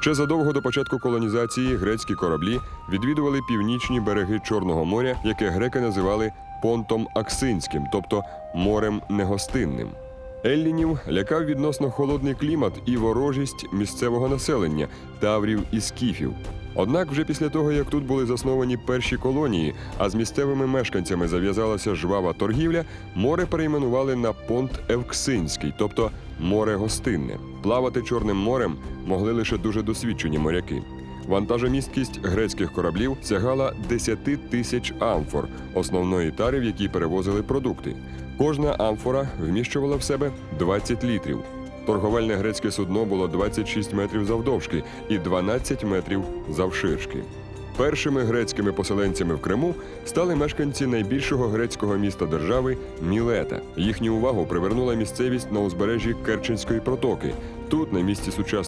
Ще задовго до початку колонізації грецькі кораблі відвідували північні береги Чорного моря, яке греки називали понтом Аксинським, тобто морем негостинним. Еллінів лякав відносно холодний клімат і ворожість місцевого населення, таврів і скіфів. Однак, вже після того, як тут були засновані перші колонії, а з місцевими мешканцями зав'язалася жвава торгівля, море перейменували на понт Евксинський, тобто море гостинне. Плавати Чорним морем могли лише дуже досвідчені моряки. Вантажомісткість грецьких кораблів сягала 10 тисяч амфор, основної тари, в якій перевозили продукти. Кожна амфора вміщувала в себе 20 літрів. Торговельне грецьке судно було 26 метрів завдовжки і 12 метрів завширшки. Першими грецькими поселенцями в Криму стали мешканці найбільшого грецького міста держави Мілета. Їхню увагу привернула місцевість на узбережжі Керченської протоки. Тут, на місці сучасної